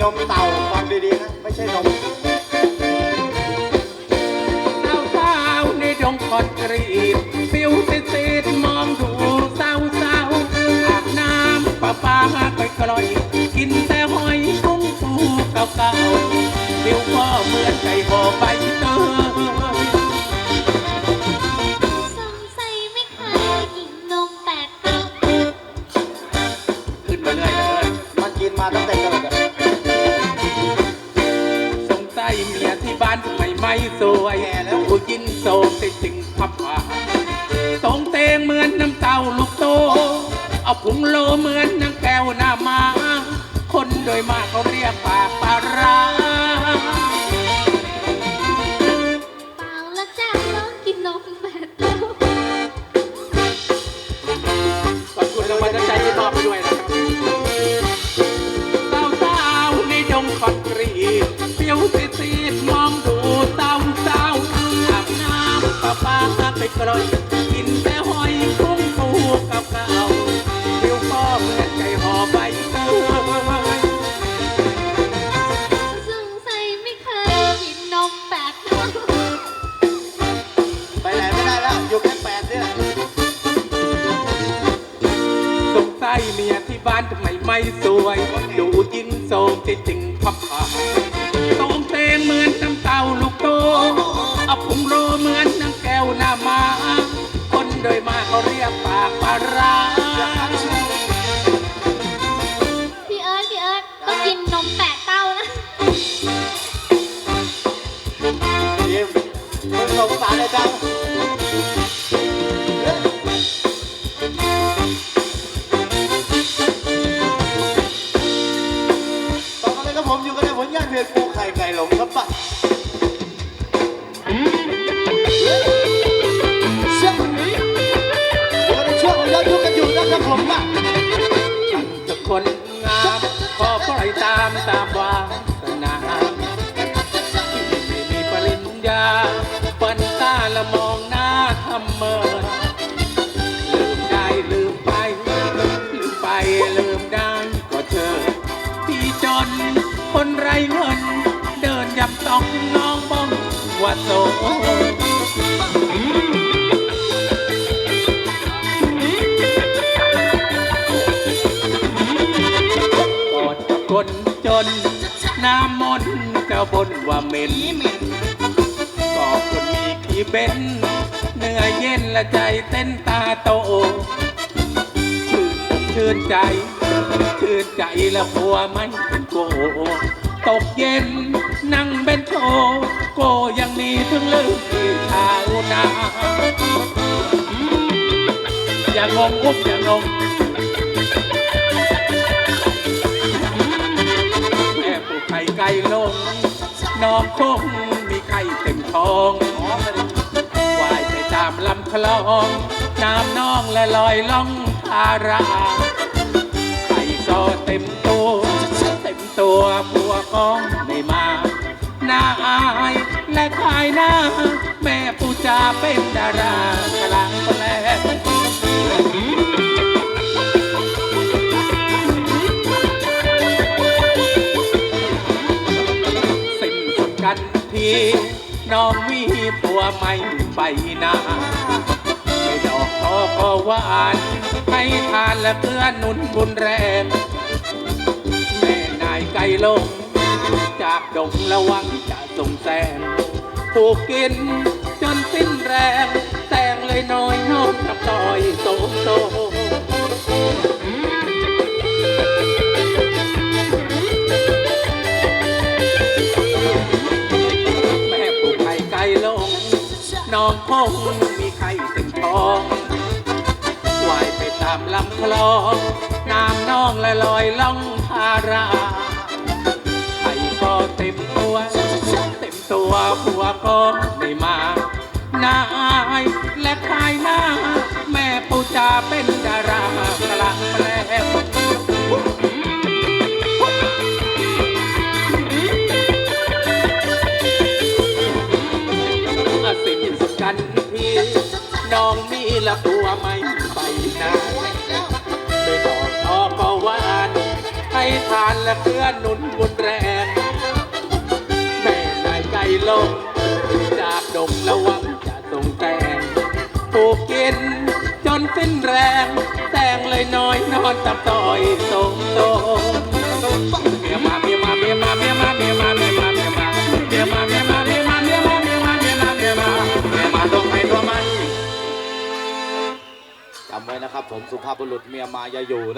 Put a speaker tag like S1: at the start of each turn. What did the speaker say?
S1: นมเต่าฟังดีๆนะไม่ใช่นม
S2: สาวสาวๆในดงคอนกรีตฟิวติดติดๆมองดูสาวสาวๆอาบน้ำประปาไปกร่อย กินแต่หอยกุ้งปูเก่าๆฟิวก็เหมือนไก่ห่อใบเตย
S3: สงสัยไม่เคยกินนมแปดเต้า
S2: ขึ้นมาเรื่อยเลย
S1: มันกินมาตั้งแต่เกิา
S2: นทำไมไม่สวยแล้วผู้ยินโซติดจึงพับผ้าตรงเตงเหมือนน้ำเต้าลูกโต เอาผงโลเหมือนนางแก้วหน้ามา คนโดยมากเขาเรียกปากปลาร้า
S3: เปล่าละจ้าน้องกินนมแปดเต้า
S2: ขอบคุณรางวัลน้ำใจที่มอบไปด้วยนะครับสาวสาวๆในดงคอนกรีตเปียวติ กร่อยกินแต่หอยกุ้งปูกับเก่าเปียวก็เหมือนไก่หอใบเตย
S3: สงสัยไม่เคยกินนมแปดเต้า
S1: ไปไหนไม่ได้แล้วอยู่แค่แปดนี่แหละ
S2: สงสัยเมียที่บ้านทำไมไม่สวยดูยินโซมจริงๆพับผ้าตรงเตงเหมือนน้ำเต้าลูกโต โดยมากเขาเรียกปากปลาร้า
S3: พี่เอิร์ธพี่เอิร์ธต้องกินนมแปดเต้านะ
S1: ยิ้มมึงสงสารเลยจังเอ๊ะต่อมาเลยครับผมอยู่กันในผลงานเพลงปูไข่ไก่หลงครับป่ะ คน
S2: งามขอปล่อยตามตามวาสนาที่ไม่มีปริญญาปันตาละมองหน้าทำเมอลืมได้ลืมไปลืมไปลืมได้ก็เธอพี่จนคนไรเงิน เดินยำต้องน้องบ้องว่าโต คนจน น้ำมนต์เจ้าบนว่าเหม็นกอบคนมีขี้เบ้นเนื้อเย็นและใจเต้นตาโตชื่นชื่นใจ ชื่นใจและผัวไม่เป็นโกตกเย็นนั่งเป็นโชโกยังมีถึงลืมที่เท้านาอย่างงงอุ๊บอย่างงง คงมีไข่เต็มท้องว่ายไปตามลำคลองน้ำน้องและลอยล่องทาราไข่ก็เต็มตัว เต็มตัวผัวก็ไม่มาหน้าอายและขายหน้า แม่ปูจาเป็นดารากลางแปลง ทีน้องมีผัวไม่ไปนาไม่ดอกทอก็หวานให้ทานและเพื่อนนุนบุญแรงแม่นายไก่ลง จากดงระวังจะส่งแซงผูกกินจนสิ้นแรงแซงเลยน้อยน้องกับต่อยโซโซ องว่ายไปตามลำคลอง น้ำน้องละลอยล่องพาราไข่ก็เต็มตัว เต็มตัวผัวก็ไม่มาหน้า ทอก็หวานให้ทานและเพื่อนหนุนบุญแรง แม่นายไก่ลง จากดงระวังจะส่งแตงถูกกินจนสิ้นแรง แตงเลยน้อยนอนตับต่อยตรงตรงเมียมาเมียมาเมียมาเมียมาเมียมาเมียมาเมียมาเมียมาเมียมาเมียมาเมียมาเมียมาเมียมาเมียมาเมียมาตรงไปตรงมัน
S1: จำไว้นะครับผมสุภาพบุรุษเมียมาอย่าอยู่